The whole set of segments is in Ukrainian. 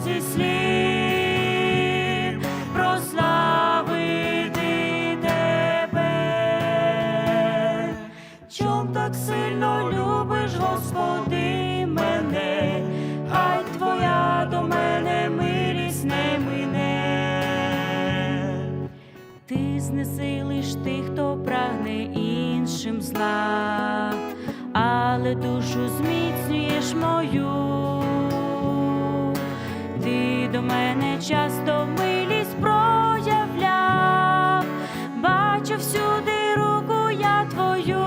Слів, прославити тебе. Чом так сильно любиш, Господи, мене, хай твоя до мене милість не мине. Ти знесилиш тих, хто прагне іншим зла, але душу зміцнюєш мою. Часто милість проявляв, бачу всюди руку я твою.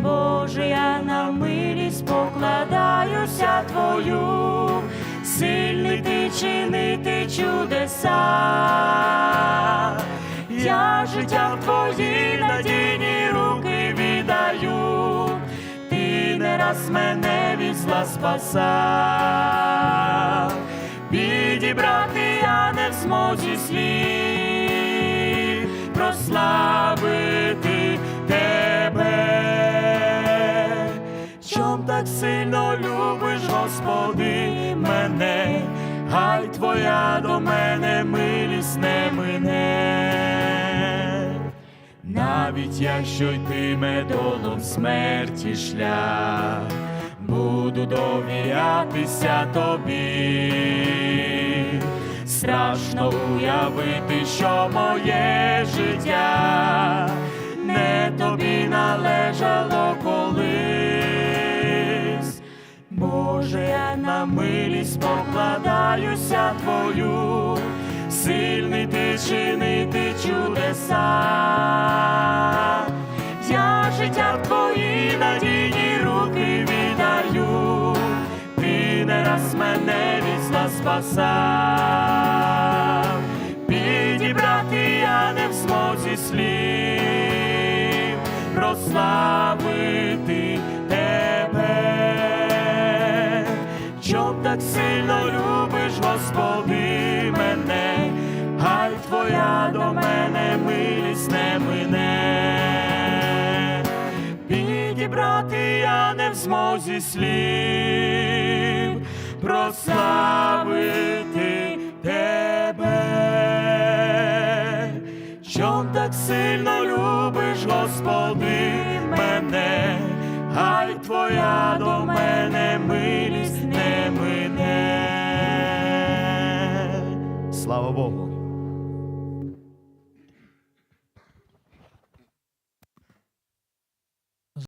Боже, я на милість покладаюся твою, сильний ти чинити чудеса. Я життя в твої надійні руки віддаю, ти не раз мене від зла спасав, змозі слів, прославити тебе. Чом так сильно любиш, Господи, мене, хай твоя до мене милість не мине. Навіть якщо йтиме долом смерті шлях, буду довірятися тобі. Страшно уявити, що моє життя не тобі належало колись. Боже, я на милість покладаюся твою, сильний ти чинити чудеса. Я життя в твої надійні руки віддаю, ти не раз мене від не в змозі слів, прославити тебе. Чом так сильно любиш, Господи, мене, хай твоя до мене милість не мине. Підібрати я не в змозі слів, прославити тебе. Чом так сильно любиш, Господи, мене, хай твоя до мене милість не мине. Слава Богу.